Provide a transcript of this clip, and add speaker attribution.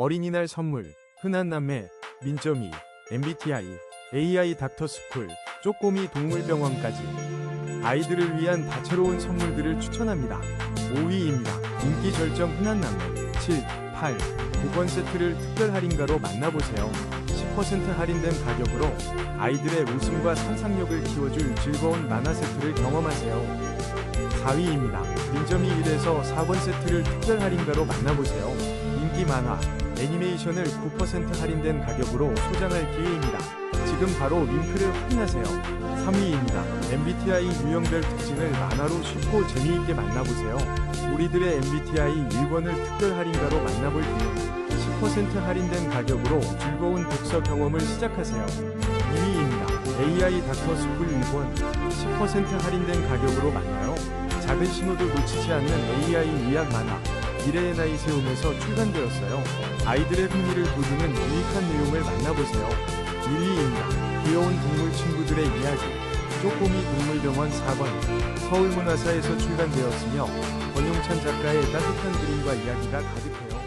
Speaker 1: 어린이날 선물, 흔한 남매, 민점이, MBTI, AI 닥터스쿨, 쪼꼬미 동물병원까지 아이들을 위한 다채로운 선물들을 추천합니다. 5위입니다. 인기 절정 흔한 남매 7, 8, 9번 세트를 특별 할인가로 만나보세요. 10% 할인된 가격으로 아이들의 웃음과 상상력을 키워줄 즐거운 만화 세트를 경험하세요. 4위입니다. 민점이 1에서 4권 세트를 특별 할인가로 만나보세요. 인기 만화, 애니메이션을 9% 할인된 가격으로 소장할 기회입니다. 지금 바로 링크를 확인하세요. 3위입니다. MBTI 유형별 특징을 만화로 쉽고 재미있게 만나보세요. 우리들의 MBTI 1권을 특별 할인가로 만나볼 기회. 10% 할인된 가격으로 즐거운 독서 경험을 시작하세요. 2위입니다. AI 닥터 스쿨 1권 10% 할인된 가격으로 만나요. 작은 신호도 놓치지 않는 AI 의학 만화 미래의 나이 세움에서 출간되었어요. 아이들의 흥미를 돋우는 유익한 내용을 만나보세요. 1위입니다. 귀여운 동물 친구들의 이야기 쪼꼬미 동물병원 4권 서울문화사에서 출간되었으며 권용찬 작가의 따뜻한 그림과 이야기가 가득해요.